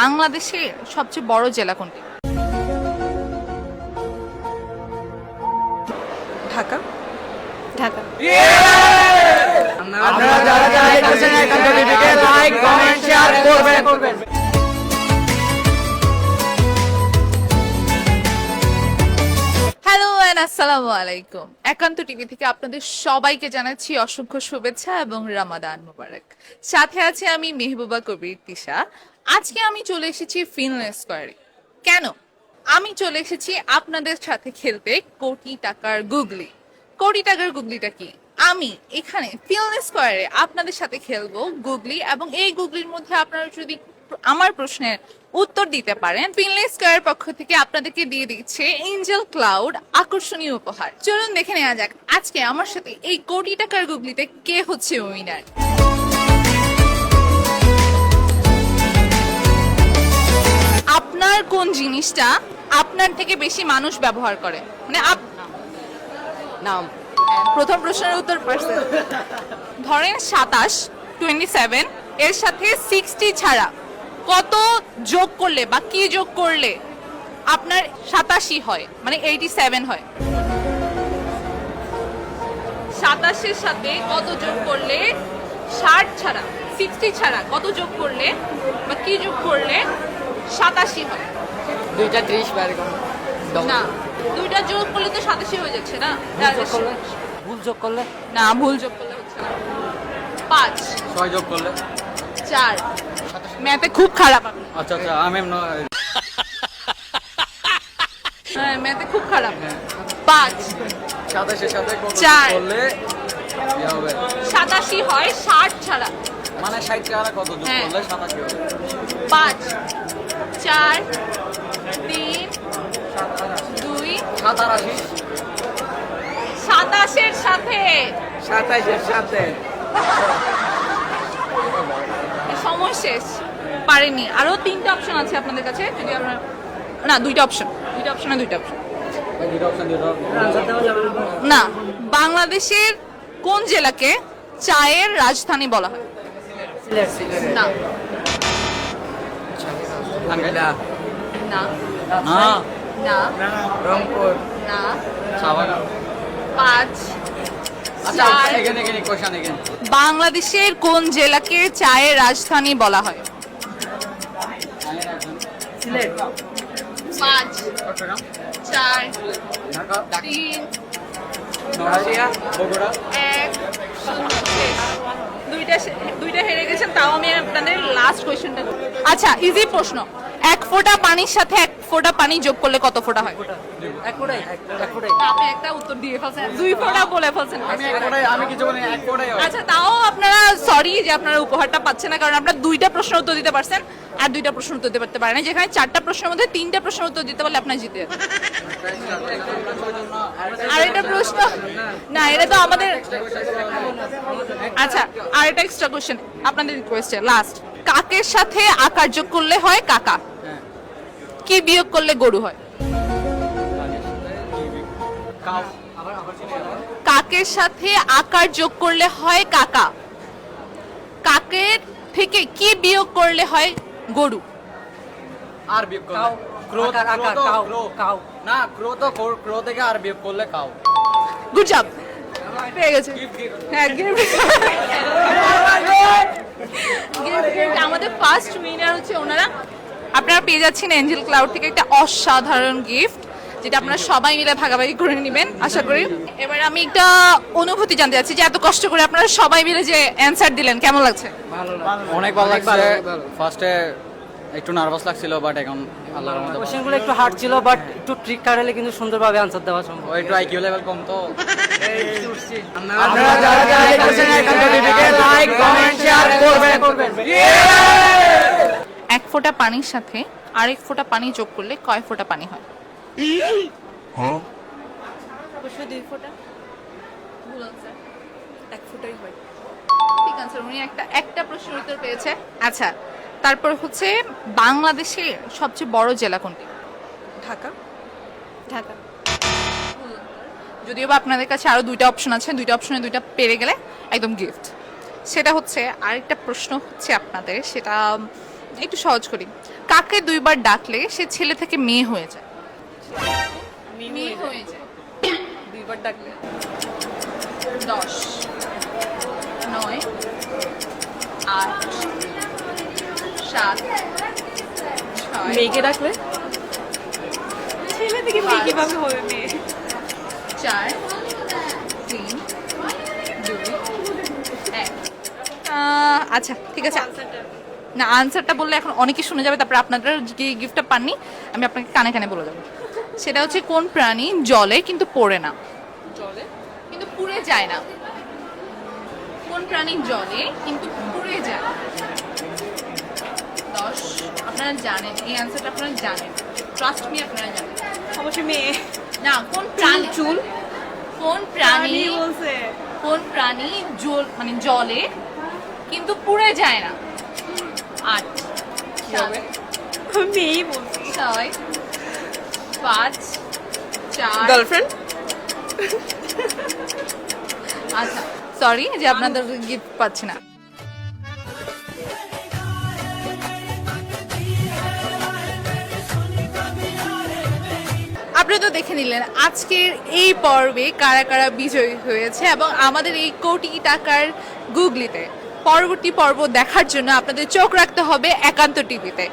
বাংলাদেশের সবচেয়ে বড় জেলা কোনটি? ঢাকা। ঢাকা। আপনারা যারা যারা দেখতেছেন একান্ত টিভিকে লাইক কমেন্ট শেয়ার করবেন। হ্যালো এন্ড আসসালামু আলাইকুম একান্ত টিভি থেকে আপনাদের সবাইকে জানাচ্ছি অসংখ্য শুভেচ্ছা এবং রামাদান মুবারক। সাথে আছে আমি মেহবুবা কবির তিশা। আজকে আমি চলে এসেছি ফিনল্যান্ড স্কোয়ারে কেন? আমি চলে এসেছি আপনাদের সাথে খেলতে কোটি টাকার গুগলি। কোটি টাকার গুগলিটা কি? আমি এখানে ফিনল্যান্ড স্কোয়ারে আপনাদের সাথে খেলব গুগলি এবং এই গুগলির মধ্যে আপনারা যদি আমার প্রশ্নের উত্তর দিতে পারেন ফিনলে স্কোয়ার পক্ষ থেকে আপনাদেরকে দিয়ে দিচ্ছে এঞ্জেল ক্লাউড আকর্ষণীয় উপহার। চলুন দেখে নেওয়া যাক, আজকে আমার সাথে এই কোটি টাকার গুগলিতে কে হচ্ছে উইনার আপনার কোন জিনিসটা আপনার থেকে বেশি মানুষ ব্যবহার করে? মানে আপ নাম প্রথম প্রশ্নের উত্তর পারছেন ধরেন সাতাশ টোয়েন্টি সেভেন এর সাথে সিক্সটি ছাড়া কত যোগ করলে বা কি যোগ করলে আপনার সাতাশি হয়? মানে এইটি সেভেন হয়। সাতাশের সাথে কত যোগ করলে ষাট ছাড়া সিক্সটি ছাড়া কত যোগ করলে বা কি যোগ করলে সাতাশি হয়? দুইটা ত্রিশ বার করো না দুইটা যোগ করলে তো সাতাশি হয়ে যাচ্ছে না? ভুল যোগ করলে? না ভুল যোগ করলে হচ্ছে না। পাঁচ। ছয় যোগ করলে? চার। ম্যাথে খুব খারাপ আপনি আচ্ছা আচ্ছা আমি হ্যাঁ ম্যাথে খুব খারাপ। পাঁচ। সাতাশের সাথে চার। করলে? ইয়ে সাতাশি হয় ষাট ছাড়া। মানে ষাট টাকা কত যোগ হ্যাঁ। করলে সাতাশি হবে? পাঁচ। চার। সাতাশের সাথে। সাতাশের সাথে। সময় শেষ। পারেনি। আরও তিনটা অপশন আছে আপনাদের কাছে যদি আপনার না দুইটা অপশন দুইটা অপশনে দুইটা অপশন না বাংলাদেশের কোন জেলাকে চায়ের রাজধানী বলা হয়? না। না। না। রংপুর। না। সাবানা। পাঁচ আচ্ছা বাংলাদেশের কোন জেলাকে চায়ের রাজধানী বলা হয়? পাঁচ চার তিন এক দুইটা দুইটা হেরে গেছেন তাও আমি আপনাদের লাস্ট কোয়েশ্চেনটা আচ্ছা ইজি প্রশ্ন। এক ফোঁটা পানির সাথে এক ফোঁটা পানি যোগ করলে কত ফোঁটা হয়? এক ফোটাই এক ফোটাই। আপনি একটা উত্তর দিয়ে ফেলছেন। দুই ফোঁটা বলে ফেলছেন। আমি এক কোটাই আমি কিছু বলি এক কোটাই আচ্ছা তাও আপনারা সরি যে আপনারা উপহারটা পাচ্ছেন না কারণ আপনারা দুইটা প্রশ্ন উত্তর দিতে পারছেন আর দুইটা প্রশ্ন উত্তর দিতে পারতে পারেন না। যেখানে চারটা প্রশ্নের মধ্যে তিনটা প্রশ্ন উত্তর দিতে পারলে আপনার জিতে আর এটা প্রশ্ন না এটা তো আমাদের আচ্ছা আর এটা এক্সট্রা কোশ্চেন আপনাদের রিকোয়েস্টে লাস্ট কাকের সাথে আকার যোগ করলে হয় কাকা? কি বিয়োগ করলে গরু হয়? কাকের সাথে আকার যোগ করলে হয় কাকা? কাকের থেকে কি বিয়োগ করলে হয় গরু? আর বিয়োগ করলে? কাউ। ক্রো আকার আকার ক্রো তো কাউ কাউ। না ক্রো তো ক্রো- ক্রো থেকে আর বিয়োগ করলে কাউ। গুড জব পেয়ে গেছে। হ্যাঁ gift। Gift, gift। আমাদের ফার্স্ট উইনার হচ্ছে ওনারা। আপনারা পেয়ে যাচ্ছেন এঞ্জেল ক্লাউড থেকে একটা অসাধারণ গিফট যেটা আপনারা সবাই মিলে ভাগাভাগি করে নেবেন আশা করি। এবার আমি একটা অনুভূতি জানতে চাচ্ছি যে এত কষ্ট করে আপনারা সবাই মিলে যে অ্যান্সার দিলেন কেমন লাগছে? অনেক ভালো লাগছে। ফার্স্টে একটু নার্ভাস লাগছিল বাট এখন আল্লাহর মধ্যে কোশ্চেনগুলো একটু হার্ড ছিল বাট একটু ট্রিক কাটালে কিন্তু সুন্দরভাবে আনসার দেওয়া সম্ভব। একটু আইকিউ লেভেল কম তো। আপনারা যারা যারা দেখতেছেন একান্ত টিভিকে লাইক কমেন্ট শেয়ার করবেন। এক ফোঁটা পানির সাথে আরেক ফোঁটা পানি যোগ করলে কয় ফোঁটা পানি হয়? অবশ্যই দুই ফোঁটা। ভুল answer। এক ফোঁটাই হয়। ঠিক আছে উনি একটা একটা প্রশ্নের উত্তর পেয়েছে। আচ্ছা তারপর হচ্ছে বাংলাদেশের সবচেয়ে বড় জেলা কোনটি? ঢাকা। ঢাকা। যদিও বা আপনাদের কাছে আরও দুইটা অপশন আছে দুইটা অপশনে দুইটা পেরে গেলে একদম গিফট সেটা হচ্ছে আরেকটা প্রশ্ন হচ্ছে আপনাদের সেটা একটু সহজ করি। কাকে দুইবার ডাকলে সে ছেলে থেকে মেয়ে হয়ে যায়? মেয়ে হয়ে যায়। দুইবার ডাকলে? দশ। নয়। আট। সাত। মেয়েকে ডাকলে? ছেলে থেকে মেয়ে কীভাবে হবে মেয়ে? চার তিন দুই এক। আচ্ছা ঠিক আছে। না আনসারটা বললে এখন অনেকে শুনে যাবে তারপরে আপনাদের যে গিফটটা পাননি আমি আপনাকে কানে কানে বলে দেবো। সেটা হচ্ছে কোন প্রাণী জলে কিন্তু পড়ে না? চলে কিন্তু পুড়ে যায় না। কোন প্রাণী জলে কিন্তু পুড়ে যায় দশ আপনারা জানেন এই অ্যান্সারটা আপনারা জানেন। ট্রাস্ট মি আপনারা জানেন। অবশ্যই মেয়ে। না কোন প্রাণী? চুল। কোন প্রাণী? বলছে। কোন প্রাণী জল মানে জলে কিন্তু পুড়ে যায় না? আট। মেয়েই বলছি। ছয় পাঁচ চার। গার্লফ্রেন্ড আচ্ছা সরি যে আপনাদের গিফট পাচ্ছি না। আপনি তো দেখে নিলেন আজকের এই পর্বে কারা কারা বিজয়ী হয়েছে এবং আমাদের এই কোটি টাকার গুগলিতে পরবর্তী পর্ব দেখার জন্য আপনাদের চোখ রাখতে হবে একান্ত টিভিতে।